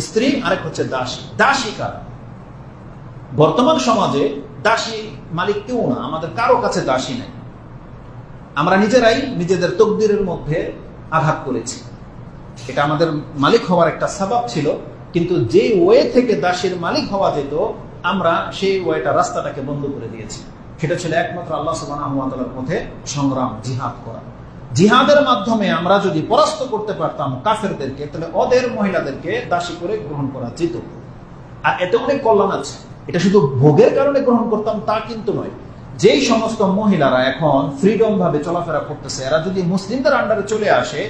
স্ত্রী আরেক হচ্ছে দাসী। দাসী কারা? বর্তমান সমাজে দাসী মালিক কেউ না, আমাদের কারও কাছে দাসী নেই। আমরা নিজেরাই নিজেদের তকদিরের মধ্যে আঘাত করেছি। এটা আমাদের মালিক হওয়ার একটা স্বভাব ছিল, কিন্তু যে ওয়ে থেকে দাসীর মালিক হওয়া যেত, আমরা সেই ওয়েটা রাস্তাটাকে বন্ধ করে দিয়েছি। সেটা ছিল একমাত্র আল্লাহ সুবাহর পথে সংগ্রাম, জিহাদ করা। জিহাদের মাধ্যমে আমরা যদি পরাস্ত করতে পারতাম কাফেরদেরকে, তাহলে ওদের মহিলাদেরকে দাসী করে গ্রহণ করা যেত। আর এতে অনেক কল্যাণ আছে। এটা শুধু ভোগের কারণে গ্রহণ করতাম তা কিন্তু নয়। যেই সমস্ত মহিলারা এখন ফ্রিডম ভাবে চলাফেরা করতেছে, এরা যদি মুসলিমদের আন্ডারে চলে আসে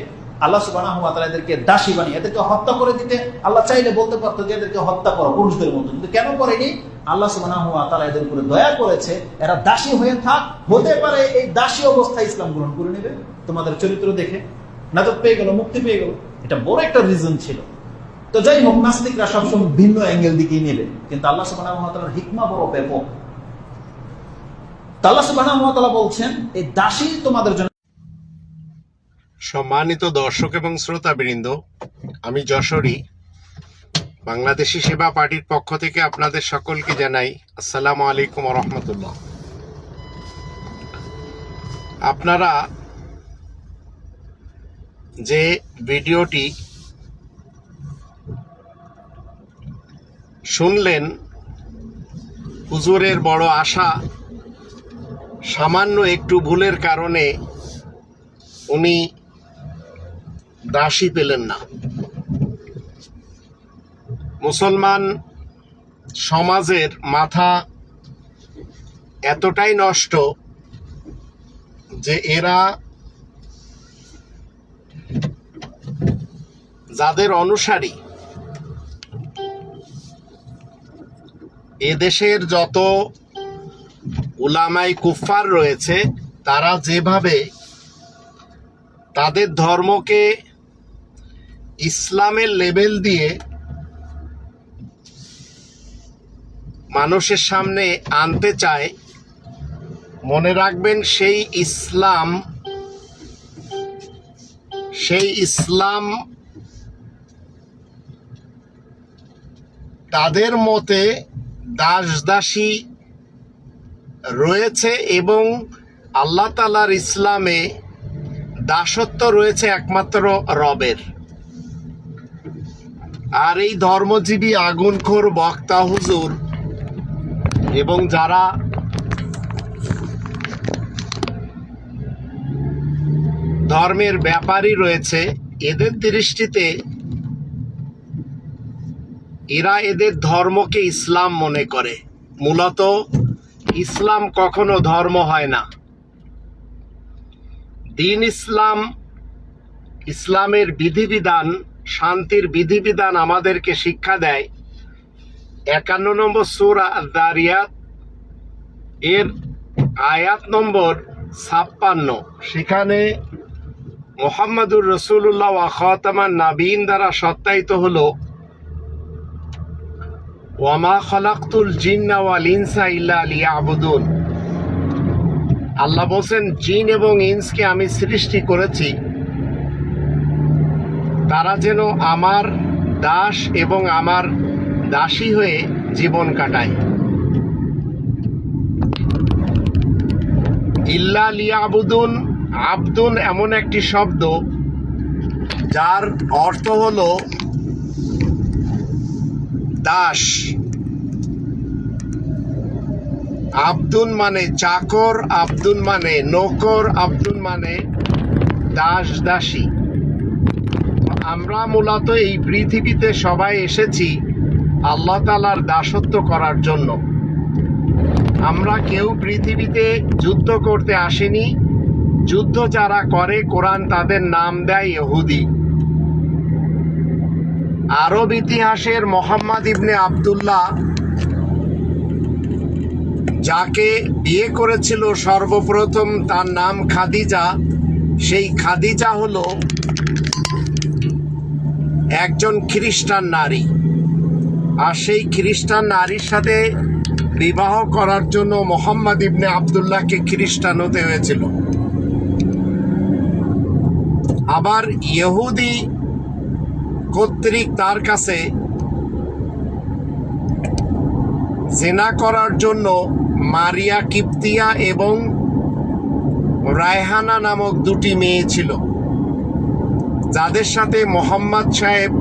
আল্লাহ সুবাহ এদেরকে দাসী বানিয়ে, এদেরকে হত্যা করে দিতে আল্লাহ চাইলে বলতে যে এদেরকে হত্যা করো পুরুষদের মতো কিন্তু কেন করেনি? আল্লাহ সুবাহ এদের উপরে দয়া করেছে, এরা দাসী হয়ে থাক, হতে পারে এই দাসী অবস্থায় ইসলাম গ্রহণ করে নেবে। তোমাদের চরিত্র দেখে নাজক পেয়ে গেল, মুক্তি পেয়ে গেল। এটা বড় একটা রিজন ছিল। তো যাই হোক, নাস্তিকরা সবসময় ভিন্ন অ্যাঙ্গেল দিকেই নেবে। কিন্তু আল্লাহ সুবাহ হিকমা বড় ব্যাপক। তো আল্লাহ সুবাহ বলছেন, এই দাসী তোমাদের জন্য সম্মানিত দর্শক এবং শ্রোতাবৃন্দ, আমি যশোরী, বাংলাদেশি সেবা পার্টির পক্ষ থেকে আপনাদের সকলকে জানাই আসসালামু আলাইকুম রহমতুল্লাহ আপনারা যে ভিডিওটি শুনলেন, হুজুরের বড় আশা, সামান্য একটু ভুলের কারণে উনি দাসী পেলেন না। মুসলমান সমাজের মাথা এতটাই নষ্ট যে এরা যাদের অনুসারী এদেশের যত উলামাই কুফার রয়েছে, তারা যেভাবে তাদের ধর্মকে ইসলামের লেভেল দিয়ে মানুষের সামনে আনতে চায়, মনে রাখবেন সেই ইসলাম সেই ইসলাম তাদের মতে দাস দাসী রয়েছে এবং আল্লাহ তালার ইসলামে দাসত্ব রয়েছে একমাত্র রবের। আর এই ধর্মজীবী আগুনখোর বক্তা হুজুর এবং যারা ধর্মের ব্যাপারী রয়েছে, এদের দৃষ্টিতে এরা এদের ধর্মকে ইসলাম মনে করে। মূলত ইসলাম কখনো ধর্ম হয় না। দিন ইসলাম, ইসলামের বিধিবিধান শান্তির বিধিবিধান আমাদেরকে শিক্ষা দেয়। একান্ন নম্বর সুরা দারিয়াত এর আয়াত নম্বর ছাপ্পান্ন। সেখানে মোহাম্মদুর রসুল্লাহ আখাতামান নাবিন দ্বারা সত্যায়িত হলো, ওয়ামা খলাক্তুল জিন্না ইনসা ইল্লা লিয়াবুদুন। আল্লাহ বলছেন, জিন এবং ইন্সকে আমি সৃষ্টি করেছি তারা যেন আমার দাস এবং আমার দাসী হয়ে জীবন কাটায়। ইল্লা লিয়াবুদুন আবদুন এমন একটি শব্দ, যার অর্থ হলো দাস। আব্দুল মানে চাকর আব্দুল মানে নকর আব্দুল মানে দাস দাসী আমরা মূলত এই পৃথিবীতে সবাই এসেছি আল্লাহ তালার দাসত্ব করার জন্য। আমরা কেউ পৃথিবীতে যুদ্ধ করতে আসেনি। যুদ্ধ যারা করে, কোরআন তাদের নাম দেয় ইহুদি। আরব ইতিহাসের মোহাম্মদ ইবনে আবদুল্লাহ যাকে বিয়ে করেছিল সর্বপ্রথম, তার নাম খাদিজা। সেই খাদিজা হলো একজন খ্রিস্টান নারী। আর সেই খ্রিস্টান নারীর সাথে বিবাহ করার জন্য মোহাম্মদ ইবনে আবদুল্লাহকে খ্রিস্টান হতে হয়েছিল। আবার ইহুদি কর্তৃক তার কাছে জেনা করার জন্য মারিয়া কিপ্তিয়া এবং রায়হানা নামক দুটি মেয়ে ছিল। যাদের সাথে মোহাম্মদ সাহেব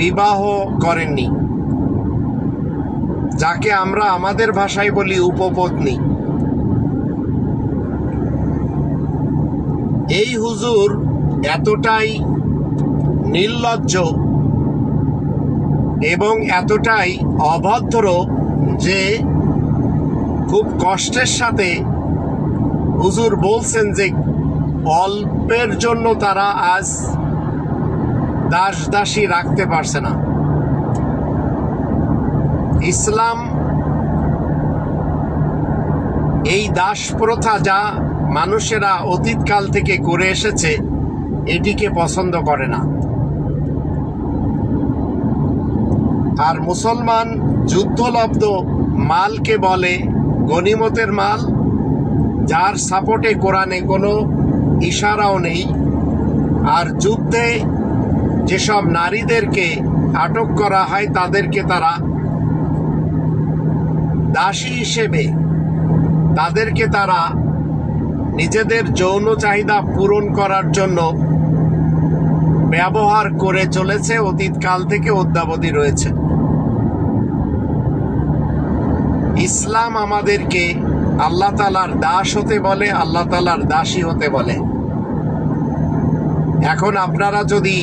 বিবাহ করেননি, যাকে আমরা আমাদের ভাষায় বলি উপপত্নী। এই হুজুর এতটাই নির্লজ্জ এবং এতটাই অভদ্র যে খুব কষ্টের সাথে হুজুর বলছেন যে অল্পের জন্য তারা আজ দাস দাসী রাখতে পারছে না। ইসলাম এই দাস প্রথা যা মানুষেরা অতীতকাল থেকে করে এসেছে, এটিকে পছন্দ করে না। আর মুসলমান যুদ্ধলব্ধ মালকে বলে গনিমতের মাল, যার সাপোর্টে কোরআনে কোনো ইশারাও নেই। আর যুদ্ধে যেসব নারীদেরকে আটক করা হয় তাদেরকে তারা দাসী হিসেবে তাদেরকে তারা নিজেদের যৌন চাহিদা পূরণ করার জন্য ব্যবহার করে চলেছে, অতীতকাল থেকে অদ্যাবধি রয়েছে। ইসলাম আমাদেরকে আল্লাহ তালার দাস হতে বলে, আল্লাহ তালার দাসী হতে বলে। এখন আপনারা যদি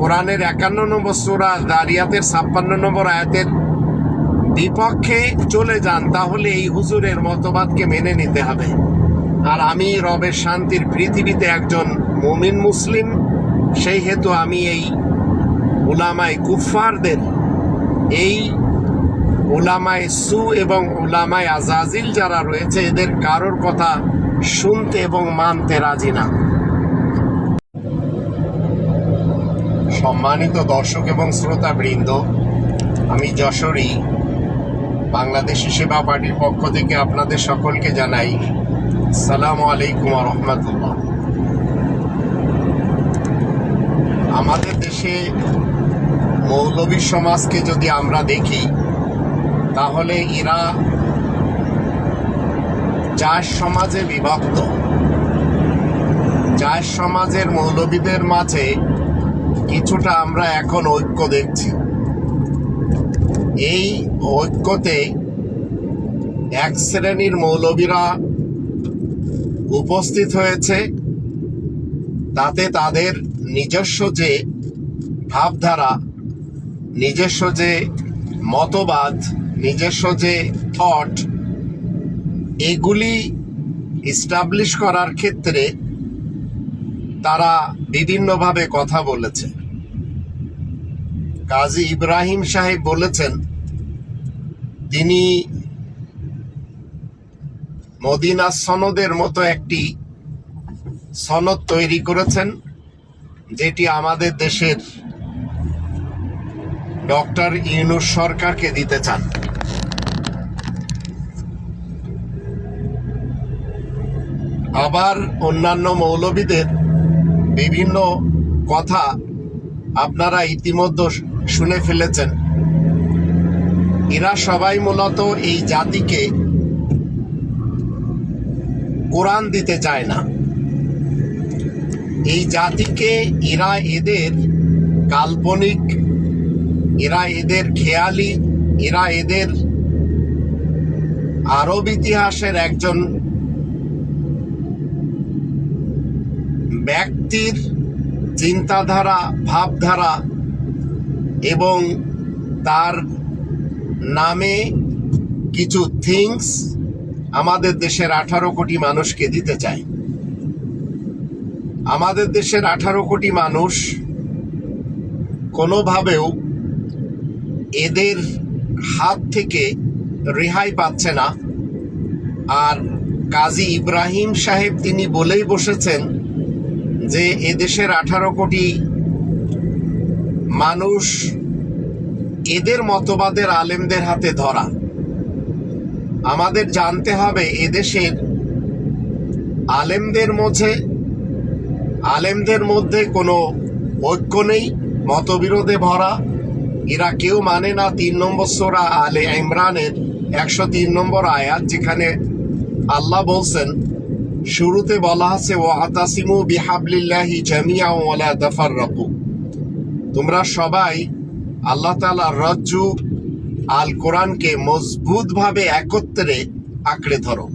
কোরআনের একান্ন নম্বর সুরা, দারিয়াতের ছাপ্পান্ন নম্বর আয়াতের বিপক্ষে চলে যান, তাহলে এই হুজুরের মতবাদকে মেনে নিতে হবে। আর আমি রবের শান্তির পৃথিবীতে একজন মমিন মুসলিম, সেই হেতু আমি এই উলামায় কুফফারদের, এই উলামায় সু এবং উলামায় আজাজিল যারা রয়েছে, এদের কারোর কথা শুনতে এবং মানতে রাজি না। সম্মানিত দর্শক এবং শ্রোতা বৃন্দ আমি যশোরী, বাংলাদেশি সেবা পার্টির পক্ষ থেকে আপনাদের সকলকে জানাই সালাম আলাইকুম রহমতুল্লাহ। আমাদের দেশে মৌলবী সমাজকে যদি আমরা দেখি, তাহলে এরা চার সমাজে বিভক্ত চার সমাজের মৌলবীদের মাঝে কিছুটা আমরা এখন ঐক্য দেখছি। এই ঐক্যতে এক শ্রেণির মৌলবীরা উপস্থিত হয়েছে। তাতে তাদের নিজস্ব যে ভাবধারা, নিজস্ব যে মতবাদ, নিজস্ব যে থট এগুলি ইস্টাবলিশ করার ক্ষেত্রে তারা বিভিন্নভাবে কথা বলেছে। কাজী ইব্রাহিম সাহেব বলেছেন, তিনি মদিনা সনদের মতো একটি সনদ তৈরি করেছেন, যেটি আমাদের দেশের ডক্টর ইউনুস সরকারকে দিতে চান। আবার অন্যান্য মৌলবীদের বিভিন্ন কথা আপনারা ইতিমধ্যে শুনে ফেলেছেন। এরা সবাই মূলত এই জাতিকে কোরআন দিতে চায় না। এই জাতিকে এরা এদের কাল্পনিক, এরা এদের খেয়ালি, এরা এদের আরব ইতিহাসের একজন ব্যক্তির চিন্তাধারা, ভাবধারা এবং তার নামে কিছু থিংস আমাদের দেশের আঠারো কোটি মানুষকে দিতে চায় আমাদের দেশের আঠারো কোটি মানুষ কোনোভাবেও এদের হাত থেকে রেহাই পাচ্ছে না। আর কাজী ইব্রাহিম সাহেব তিনি বলেই বসেছেন যে এদেশের আঠারো কোটি মানুষ এদের মতবাদের আলেমদের হাতে ধরা। আমাদের জানতে হবে এদেশের আলেমদের মধ্যে আলেমদের মধ্যে কোনো ঐক্য নেই, মতবিরোধে ভরা। এরা কেউ মানে না তিন নম্বর সোরা আলে ইমরানের একশো তিন নম্বর আয়াত, যেখানে আল্লাহ বলছেন, শুরুতে বলা আছে ও আতাসিমু বিহাবলিল্লাহি জামিয়া ওয়ালা তাফাররাকু। তোমরা সবাই আল্লাহ তাআলার রজ্জু আল কোরআনকে মজবুতভাবে একত্রে আঁকড়ে ধরো।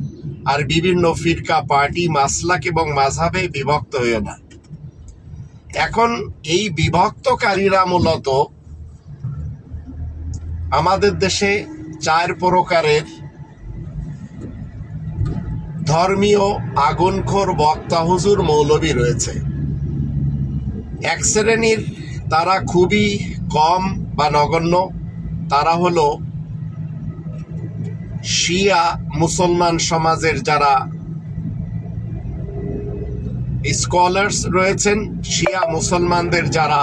আর বিভিন্ন ফিরকা, পার্টি, মাসলাক এবং মাঝাবে বিভক্ত হইও না। এখন এই বিভক্তকারীরা মূলত আমাদের দেশে চার প্রকারের ধর্মীয় আগুনখোর বক্তা হুজুর মৌলবী রয়েছে। এক শ্রেণির তারা খুবই কম বা নগণ্য। তারা হলো শিয়া মুসলমান সমাজের যারা স্কলার্স রয়েছেন, শিয়া মুসলমানদের যারা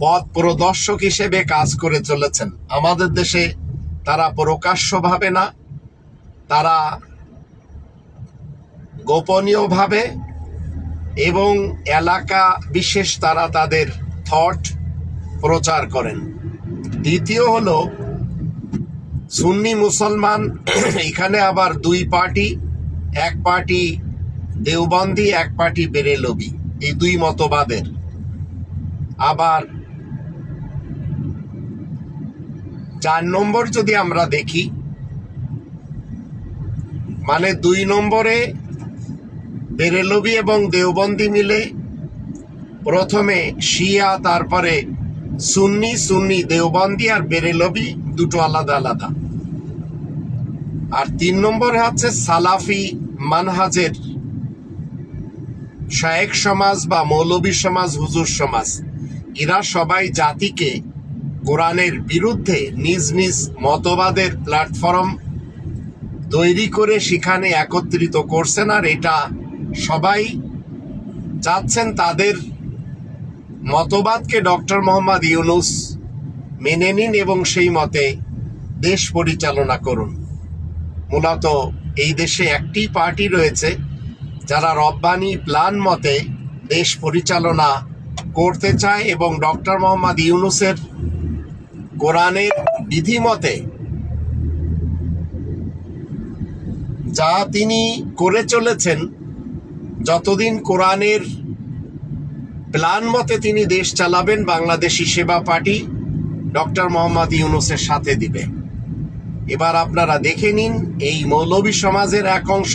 পথ প্রদর্শক হিসেবে কাজ করে চলেছেন। আমাদের দেশে তারা প্রকাশ্যভাবে না, তারা গোপনীয়ভাবে এবং এলাকা বিশেষ তারা তাদের থট প্রচার করেন। দ্বিতীয় হল, সুন্নি মুসলমান, এখানে আবার দুই পার্টি, এক পার্টি দেওবন্দি, এক পার্টি বেরেলবি, এই দুই মতবাদের। আবার চার নম্বর যদি আমরা দেখি মানে দুই নম্বরে বেরেলবি এবং দেওবন্দি মিলে প্রথমে শিয়া, তারপরে সুন্নি সুন্নি, দেওবন্দি আর বেরেলবি দুটো আলাদা আলাদা। আর তিন নম্বরে হচ্ছে সালাফি মানহাজের শায়েক সমাজ বা মৌলবী সমাজ, হুজুর সমাজ। এরা সবাই জাতিকে কোরআনের বিরুদ্ধে নিজ নিজ মতবাদের প্ল্যাটফর্ম তৈরি করে সেখানে একত্রিত করছেন আর এটা সবাই চাচ্ছেন তাদের মতবাদকে ডক্টর মোহাম্মদ ইউনুস মেনে নিন এবং সেই মতে দেশ পরিচালনা করুন। মূলত এই দেশে একটি পার্টি রয়েছে যারা রব্বানি প্ল্যান মতে দেশ পরিচালনা করতে চায় এবং ডক্টর মোহাম্মদ ইউনুসের কোরআনের বিধি মতে যা তিনি করে চলেছেন যতদিন কোরআনের প্ল্যান মতে তিনি দেশ চালাবেন, বাংলাদেশি সেবা পার্টি ডক্টর মোহাম্মদ ইউনুসের সাথে দিবে। এবার আপনারা দেখে নিন, এই মৌলবী সমাজের এক অংশ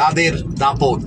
তাদের দাপট।